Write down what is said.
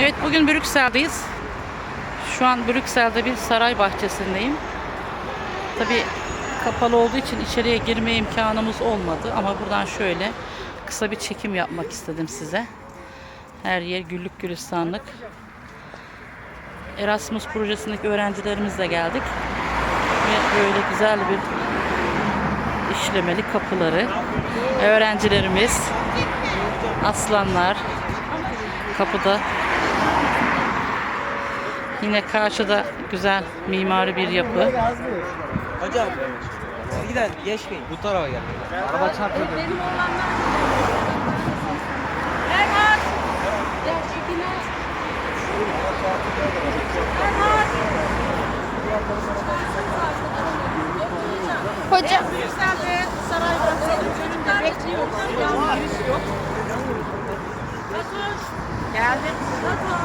Evet bugün Brüksel'deyiz. Şu an Brüksel'de bir saray bahçesindeyim. Tabi kapalı olduğu için içeriye girme imkanımız olmadı ama buradan şöyle kısa bir çekim yapmak istedim size. Her yer güllük gülistanlık. Erasmus projesindeki öğrencilerimizle geldik. Ve böyle güzel bir işlemeli kapıları. Öğrencilerimiz, aslanlar kapıda. Yine karşıda güzel mimari bir yapı. Hocam siz giden geçmeyin. Bu tarafa gel. Araba çarpıyor. Erhan! Ya çekine. Erhan! Hocam. Yükseldi. Saray Bahçesi'nin önünde bekliyoruz. Geldim. Fatoş.